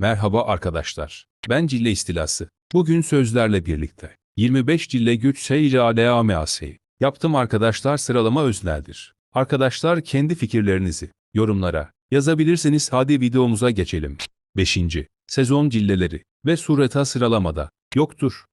Merhaba arkadaşlar. Ben Cille İstilası. Bugün sözlerle birlikte 25 Cille güç seyri aleameaseyi yaptım arkadaşlar sıralama özneldir. Arkadaşlar kendi fikirlerinizi yorumlara yazabilirsiniz hadi videomuza geçelim. 5. Sezon cilleleri ve sureta sıralamada yoktur.